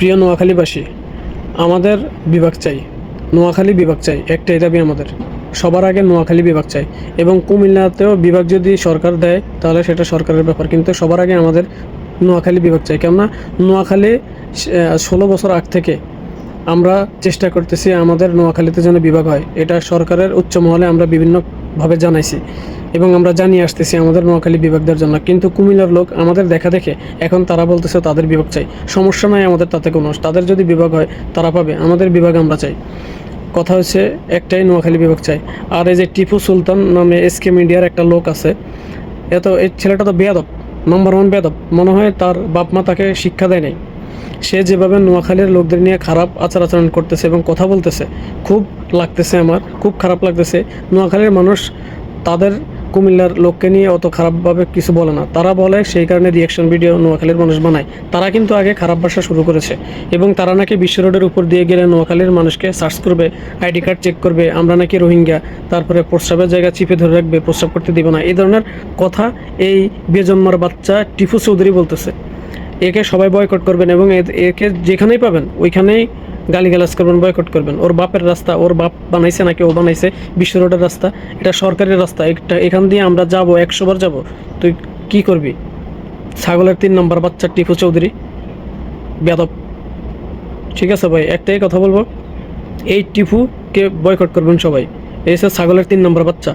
প্রিয় নোয়াখালীবাসী, আমাদের বিভাগ চাই। নোয়াখালী বিভাগ চাই, একটাই দাবি আমাদের। সবার আগে নোয়াখালী বিভাগ চাই এবং কুমিল্লাতেও বিভাগ যদি সরকার দেয়, তাহলে সেটা সরকারের ব্যাপার, কিন্তু সবার আগে আমাদের নোয়াখালী বিভাগ চাই। কেননা নোয়াখালী ষোলো বছর আগ থেকে আমরা চেষ্টা করতেছি আমাদের নোয়াখালীতে যেন বিভাগ হয়। এটা সরকারের উচ্চ মহলে আমরা বিভিন্নভাবে জানাইছি। এবং আমরা জানিয়ে আসতেছি আমাদের নোয়াখালী বিভাগদের জন্য। কিন্তু কুমিল্লার লোক আমাদের দেখা দেখে এখন তারা বলতেছে তাদের বিভাগ চাই। সমস্যা নাই আমাদের তাতে কোনো। তাদের যদি বিভাগ হয়, তারা পাবে। আমাদের বিভাগ আমরা চাই। কথা হচ্ছে একটাই নোয়াখালী বিভাগ চাই। আর এই যে টিপু সুলতান নামে এস এসকে মিডিয়ার একটা লোক আছে এত এই ছেলেটা তো বেয়াদব নাম্বার ওয়ান বেয়াদব। মনে হয় তার বাপ মা তাকে শিক্ষা দেয় নাই। সে যেভাবে নোয়াখালীর লোকদের নিয়ে খারাপ আচার আচরণ করতেছে এবং কথা বলতেছে, খুব লাগতেছে আমার, খুব খারাপ লাগতেছে। নোয়াখালীর মানুষ তাদের কুমিল্লার লোককে নিয়ে অত খারাপভাবে কিছু বলে না। তারা বলে সেই কারণে রিয়াকশন ভিডিও নোয়াখালীর মানুষ বানায়। তারা কিন্তু আগে খারাপ ভাষা শুরু করেছে এবং তারা নাকি বিশ্ব রোডের উপর দিয়ে গেলে নোয়াখালীর মানুষকে সার্চ করবে, আইডি কার্ড চেক করবে, আমরা নাকি রোহিঙ্গা, তারপরে প্রস্রাবের জায়গা চিপে ধরে রাখবে, প্রস্রাব করতে দিব না। এই ধরনের কথা এই বেজন্মার বাচ্চা টিপু চৌধুরী বলতেছে। একে সবাই বয়কট করবেন এবং একে যেখানেই পাবেন, ওইখানেই গালিগালাজ করবেন বয়কট করবেন। ওর বাপের রাস্তা, ওর বাপ বানাইছে নাকি ও বানাইছে বিশ্ব রোডের রাস্তা, এটা সরকারের রাস্তা, একটা এখান দিয়ে আমরা যাব, একশো বার যাব। তুই কি করবি? ছাগলের তিন নম্বর বাচ্চা টিপু চৌধুরী। বেদব ঠিক আছে ভাই একটাই কথা বলব। এই টিপুকে বয়কট করবেন সবাই। হচ্ছে ছাগলের তিন নম্বর বাচ্চা।